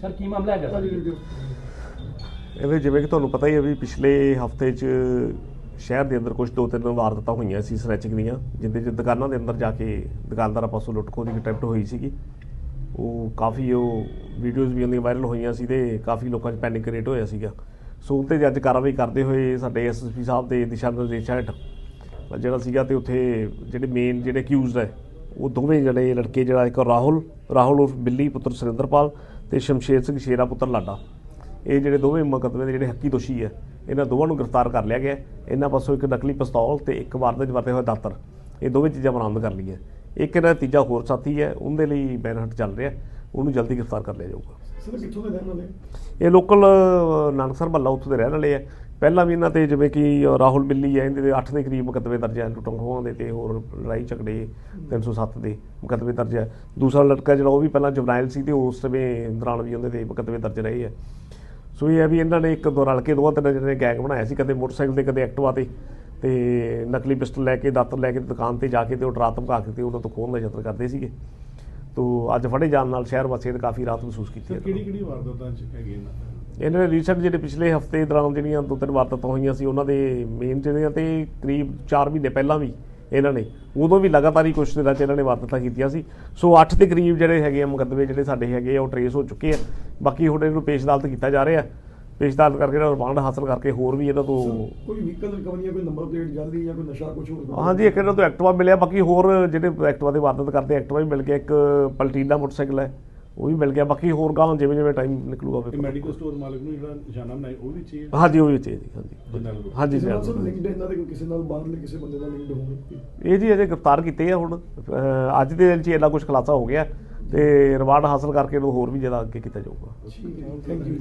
Sir ਕੀ ਮਾਮਲਾ ਹੈਗਾ sir? ਐਵੇਂ ਜਿਵੇਂ ਕਿ ਤੁਹਾਨੂੰ ਪਤਾ ਹੀ ਹੈ ਵੀ ਪਿਛਲੇ ਹਫ਼ਤੇ 'ਚ ਸ਼ਹਿਰ ਦੇ ਅੰਦਰ ਕੁਝ ਦੋ ਤਿੰਨ ਵਾਰਦਾਤਾਂ ਹੋਈਆਂ ਸੀ ਸਨੈਚਿੰਗ ਦੀਆਂ ਜਿੰਦੇ 'ਚ ਦੁਕਾਨਾਂ ਦੇ ਅੰਦਰ ਜਾ ਕੇ ਦੁਕਾਨਦਾਰਾਂ ਪਾਸੋਂ ਲੁੱਟਖੋ ਦੀ ਅਟੈਂਪਟ ਹੋਈ ਸੀਗੀ। ਉਹ ਕਾਫੀ ਉਹ ਵੀਡੀਓਜ਼ ਵੀ ਉਹਦੀਆਂ ਵਾਇਰਲ ਹੋਈਆਂ ਸੀ ਤੇ ਕਾਫੀ ਲੋਕਾਂ 'ਚ ਪੈਨਿਕ ਕ੍ਰੀਏਟ ਹੋਇਆ ਸੀਗਾ। ਸੋ ਉਹਤੇ ਅੱਜ ਕਾਰਵਾਈ ਕਰਦੇ ਹੋਏ ਸਾਡੇ ਐਸਐਸਪੀ ਸਾਹਿਬ ਦੇ ਦਿਸ਼ਾ ਨਿਰਦੇਸ਼ਾਂ ਹੇਠ ਜਿਹੜਾ ਸੀਗਾ ਤੇ ਉੱਥੇ ਜਿਹੜੇ ਮੇਨ ਜਿਹੜੇ ਅਕਿਊਜ਼ਡ ਹੈ ਉਹ ਦੋਵੇਂ ਜਿਹੜੇ ਲੜਕੇ ਜਿਹੜਾ ਇੱਕ ਰਾਹੁਲ ਰਾਹੁਲ ਉਰਫ ਬਿੱਲੀ ਪੁੱਤਰ ਸੁਰਿੰਦਰਪਾਲ ਤੇ ਸ਼ਮਸ਼ੇਰ ਸਿੰਘ ਸ਼ੇਰਾ ਪੁੱਤਰ ਲਾਡਾ। ਇਹ ਜਿਹੜੇ ਦੋਵੇਂ ਮੁਕੱਦਮੇ ਦੇ ਜਿਹੜੇ ਹੱਕੀ ਦੋਸ਼ੀ ਹੈ ਇਹਨਾਂ ਦੋਵਾਂ ਨੂੰ ਗ੍ਰਿਫਤਾਰ ਕਰ ਲਿਆ ਗਿਆ। ਇਹਨਾਂ ਪਾਸੋਂ ਇੱਕ ਨਕਲੀ ਪਿਸਤੌਲ ਤੇ ਇੱਕ ਵਾਰਦਾਤ 'ਚ ਵਰਤੇ ਹੋਏ ਦਾਤਰ। ਇਹ ਦੋਵੇਂ ਚੀਜ਼ਾਂ ਬਰਾਮਦ ਕਰ ਲਈਆਂ। ਇੱਕ ਇਹਨਾਂ ਦਾ ਤੀਜਾ ਹੋਰ ਸਾਥੀ ਹੈ ਉਹਦੇ ਲਈ ਮੈਨਹੰਟ ਚੱਲ ਰਿਹਾ। ਉਹਨੂੰ ਜਲਦੀ ਗ੍ਰਿਫਤਾਰ ਕਰ ਲਿਆ ਜਾਊਗਾ। ਸਰ, ਕਿੱਥੋਂ ਦੇ ਰਹਿਣ ਵਾਲੇ? ਇਹ ਲੋਕਲ ਨਾਨਕਸਰ ਮਹੱਲਾ ਉੱਥੋਂ ਦੇ ਰਹਿਣ ਵਾਲੇ ਆ। ਪਹਿਲਾਂ ਵੀ ਇਹਨਾਂ ਤੇ ਜਿਵੇਂ ਕਿ ਰਾਹੁਲ ਮਿੱਲੀ ਹੈ ਇਹਦੇ ਦੇ 8 ਦੇ ਕਰੀਬ ਮੁਕੱਦਮੇ ਦਰਜ ਹੈ ਲੁੱਟਾਂ ਖੋਹਾਂ ਦੇ ਤੇ ਹੋਰ ਲੜਾਈ ਝਗੜੇ 307 ਦੇ ਮੁਕੱਦਮੇ ਦਰਜ ਹੈ ਦੂਸਰਾ ਲੜਕਾ ਜਿਹੜਾ ਉਹ ਵੀ ਪਹਿਲਾਂ ਜੁਵਨਾਈਲ ਸੀ ਤੇ ਉਸ ਸਮੇਂ ਦੌਰਾਨ ਵੀ ਉਹਦੇ ਤੇ ਮੁਕੱਦਮੇ ਦਰਜ ਰਹੇ ਆ। ਸੋ ਇਹ ਹੈ ਵੀ ਇਹਨਾਂ ਨੇ ਇੱਕ ਦੋ ਰਲ ਕੇ ਦੋਵਾਂ ਤਿੰਨਾਂ ਜਿਹੜੇ ਗੈਂਗ ਬਣਾਇਆ ਸੀ, ਕਦੇ ਮੋਟਰਸਾਈਕਲ ਤੇ, ਕਦੇ ਐਕਟਿਵਾ ਤੇ ਤੇ ਨਕਲੀ ਪਿਸਟਲ ਲੈ ਕੇ, ਦਾਤਰ ਲੈ ਕੇ ਦੁਕਾਨ ਤੇ ਜਾ ਕੇ ਤੇ ਉਹ ਡਰਾ ਧਮਕਾ ਕੇ ਤੇ ਉਹਨਾਂ ਤੋਂ ਖੋਹਣ ਦਾ ਯਤਨ ਕਰਦੇ ਸੀਗੇ। ਤੋ ਅੱਜ ਫੜੇ ਜਾਣ ਨਾਲ ਸ਼ਹਿਰ ਵਾਸੀਆਂ ਨੇ ਕਾਫੀ ਰਾਹਤ ਮਹਿਸੂਸ ਕੀਤੀ ਹੈ। ਕਿਹੜੀ ਕਿਹੜੀ ਵਾਰਦਾਤਾਂ ਚ ਹੈਗੇ ਇਹਨਾਂ ਦਾ? ਰੀਸੈਂਟ ਜਿਹੜੇ ਪਿਛਲੇ ਹਫ਼ਤੇ ਦੌਰਾਨ ਜਿਹੜੀਆਂ ਦੋ ਤਿੰਨ ਵਾਰਦਾਤਾਂ ਹੋਈਆਂ ਸੀ ਉਹਨਾਂ ਦੇ ਮੇਨ ਜਿਹੜੀਆਂ ਤੇ ਕਰੀਬ 4 ਮਹੀਨੇ ਪਹਿਲਾਂ ਵੀ ਇਹਨਾਂ ਨੇ ਉਦੋਂ ਵੀ ਲਗਾਤਾਰ ਹੀ ਕੁਛ ਦਿਨਾਂ 'ਚ ਇਹਨਾਂ ਨੇ ਵਾਰਦਾਤਾਂ ਕੀਤੀਆਂ ਸੀ। ਸੋ 8 ਦੇ ਕਰੀਬ ਜਿਹੜੇ ਹੈਗੇ ਆ ਮੁਕੱਦਮੇ ਜਿਹੜੇ ਸਾਡੇ ਹੈਗੇ ਆ ਉਹ ਟਰੇਸ ਹੋ ਚੁੱਕੇ ਆ। ਬਾਕੀ ਹੁਣ ਇਹਨੂੰ ਪੇਸ਼ ਅਦਾਲਤ ਕੀਤਾ ਜਾ ਰਿਹਾ। ਪੇਸ਼ ਅਦਾਲਤ ਕਰਕੇ ਇਹਨਾਂ ਰਿਮਾਂਡ ਹਾਸਲ ਕਰਕੇ ਹੋਰ ਵੀ ਇਹਨਾਂ ਤੋਂ ਕੋਈ ਵਹੀਕਲ ਰਿਕਵਰੀ ਕੋਈ ਨੰਬਰ ਪਲੇਟ ਜਾਂਦੀ ਜਾਂ ਕੋਈ ਨਸ਼ਾ ਕੁਝ ਹੋਰ ਹਾਂਜੀ ਇੱਕ ਇਹਨਾਂ ਤੋਂ ਐਕਟਿਵਾ ਮਿਲਿਆ ਬਾਕੀ ਹੋਰ ਜਿਹੜੇ ਐਕਟਿਵਾ ਦੇ ਵਾਰਦਾਤ ਕਰਦੇ ਐਕਟਿਵਾ ਵੀ ਮਿਲ ਗਿਆ ਇੱਕ ਪਲਟੀਨਾ ਮੋਟਰਸਾਈਕਲ ਹੈ ਉਹ ਵੀ ਮਿਲ ਗਿਆ ਬਾਕੀ ਹੋਰ ਗਾਂ ਜਿਵੇਂ ਜਿਵੇਂ ਟਾਈਮ ਨਿਕਲੂਗਾ ਫਿਰ। ਮੈਡੀਕਲ ਸਟੋਰ ਮਾਲਕ ਨੂੰ ਜਿਹੜਾ ਨਿਸ਼ਾਨਾ ਬਣਾਇਆ ਉਹ ਵੀ ਚੀਜ਼? ਹਾਂਜੀ ਉਹ ਵੀ ਚਾਹੀਦੀ ਹਾਂਜੀ। ਨੂੰ ਹਾਂਜੀ ਹਾਂਜੀ ਲਿੰਕਡ ਇਹਨਾਂ ਦੇ ਕੋਈ ਕਿਸੇ ਨਾਲ ਬਾਹਰਲੇ ਕਿਸੇ ਬੰਦੇ ਨਾਲ ਲਿੰਕਡ ਹੋਣਗੇ ਇਹ ਜੀ ਅਜੇ ਗ੍ਰਿਫਤਾਰ ਕੀਤੇ ਆ ਹੁਣ। ਅੱਜ ਦੇ ਦਿਨ 'ਚ ਇੰਨਾ ਕੁਝ ਖੁਲਾਸਾ ਹੋ ਗਿਆ ਤੇ ਰਿਵਾਰਡ ਹਾਸਲ ਕਰਕੇ ਇਹਨੂੰ ਹੋਰ ਵੀ ਜ਼ਿਆਦਾ ਅੱਗੇ ਕੀਤਾ ਜਾਊਗਾ। ਠੀਕ ਹੈ ਥੈਂਕ ਯੂ